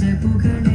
在不可能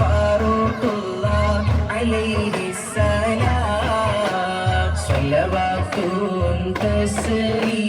ഫാറൂഖുള്ള അലൈഹിസ്സലാം സ്വലവാത്തും തസ്ലീം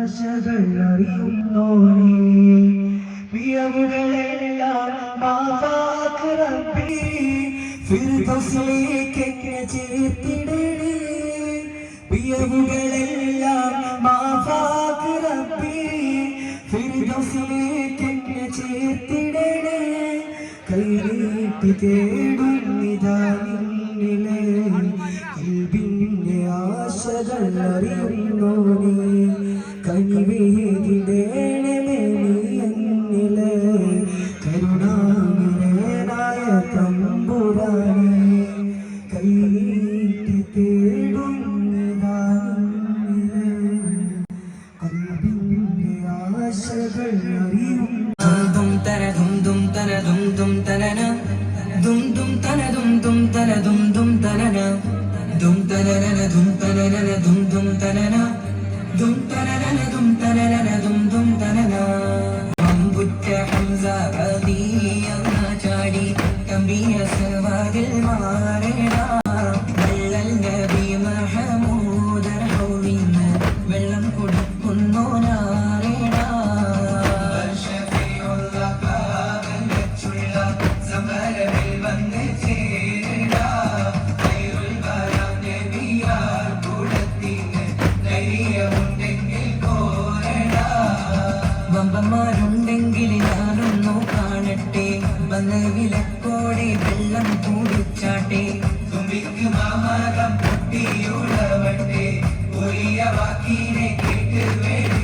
ആശകളറിയുന്നോനെ. മിയവുകളെല്ലാം മാതാക്ക് റബ്ബി ഫിർദൗസിലേക്ക് എന്നെ ചേർത്തിടണേ. മിയവുകളെല്ലാം മാതാക്ക് റബ്ബി ഫിർദൗസിലേക്ക് എന്നെ ചേർത്തിടണേ. കൈനീട്ടി തേടുന്നിതാ നിന്നിലെ കൽബിന്റെ ആശകൾ അറിയുന്നു ദും തനന ദും തനന ദും തനന ദും ദും തനന ഹംസ വിളക്കോടെ വെള്ളം കൂടിച്ചാട്ടെ. തുമ്പിക്ക് മാമാകം പൊട്ടിയുള്ളവട്ടെ ഒരിയ വാക്കിനെ കേട്ട് വേണം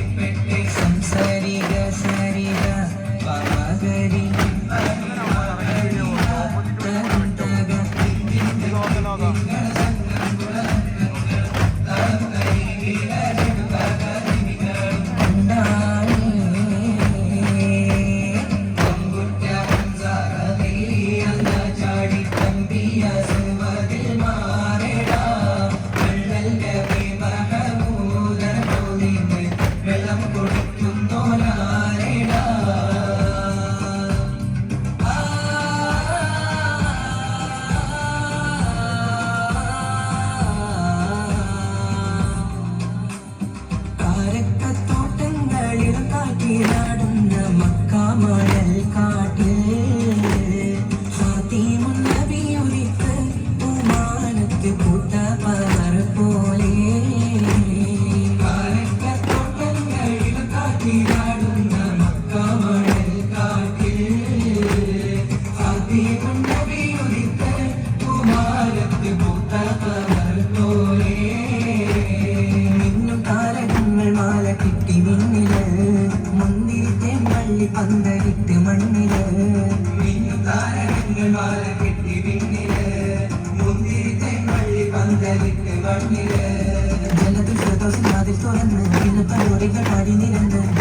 வெள்ளத்தில் பிரதோஷம் அதில் தொடர்ந்து. வெள்ளத்தால் உரைகள் அடிந்திருந்தது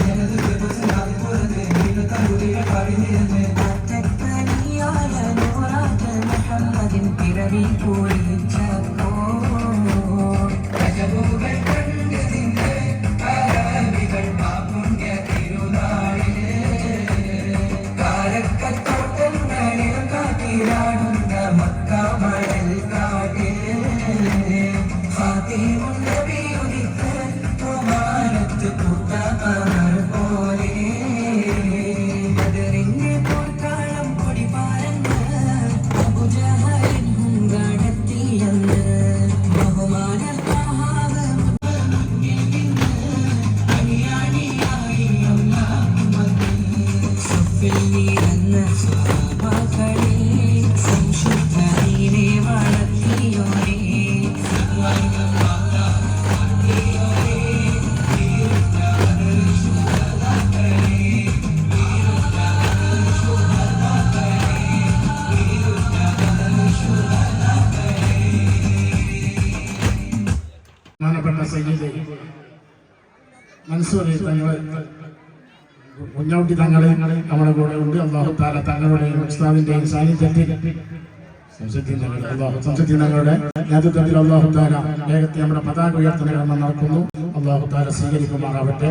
മനസ്സോടെ തങ്ങളെ. മുന്നോട്ടി തങ്ങളെ നമ്മുടെ കൂടെ ഉണ്ട്. അള്ളാഹു താല ഉസ്താദിന്റെയും സാന്നിധ്യത്തിൽ. നേതൃത്വത്തിൽ നമ്മുടെ പതാക ഉയർത്തണമെന്ന് നടക്കുന്നു. അള്ളാഹു സ്വീകരിക്കുമാറാവട്ടെ.